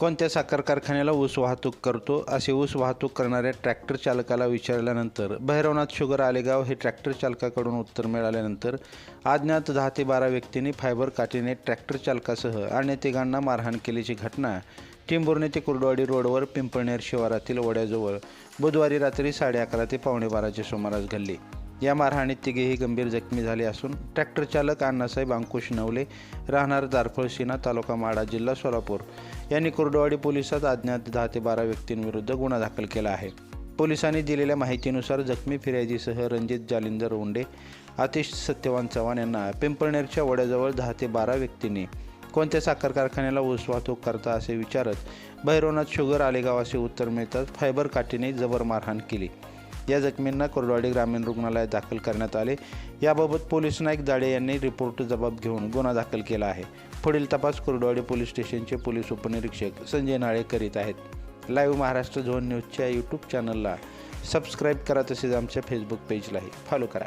कोणत्या साखर कारखान्याला ऊस वाहतूक करतो? असे ऊस वाहतूक करणाऱ्या ट्रॅक्टर चालकाला विचारल्यानंतर भैरवनाथ शुगर आलेगाव हे ट्रॅक्टर चालकाकडून उत्तर मिळाल्यानंतर अज्ञात दहा ते बारा व्यक्तींनी फायबर काठीने ट्रॅक्टर चालकासह अन्य तिघांना मारहाण केल्याची घटना टिंबुर्णी ते कुर्डवाडी रोडवर पिंपळनेर शिवारातील वड्याजवळ बुधवारी रात्री साडे अकरा ते पावणे बाराच्या सुमारास घडली. या मारहाणीत तिघेही गंभीर जखमी झाले असून ट्रॅक्टर चालक अण्णासाहेब अंकुश नवले राहणार दारफळ सीना तालुका माडा जिल्हा सोलापूर यांनी कुर्डवाडी पोलिसात अज्ञात दहा ते बारा व्यक्तींविरुद्ध गुन्हा दाखल केला आहे. पोलिसांनी दिलेल्या माहितीनुसार जखमी फिर्यादीसह रणजित जालिंदर उंडे आतिश सत्यवान चव्हाण यांना पिंपळनेरच्या वड्याजवळ दहा ते बारा व्यक्तींनी कोणत्या साखर कारखान्याला ऊस वाहतूक करता असे विचारत भैरवनाथ शुगर आलेगाव असे उत्तर मिळताच फायबर काठीने जबर मारहाण केली. या जखमींना कोरडवाडी ग्रामीण रुग्णालयात दाखल करण्यात आले. याबाबत पोलीस नाईक जाडे यांनी रिपोर्ट जबाब घेऊन गुन्हा दाखल केला आहे. पुढील तपास कोरडवाडी पोलीस स्टेशनचे पोलीस उपनिरीक्षक संजय नाळे करीत आहेत. लाईव्ह महाराष्ट्र झोन न्यूजच्या यूट्यूब चॅनलला सबस्क्राईब करा तसेच आमच्या फेसबुक पेजलाही फॉलो करा.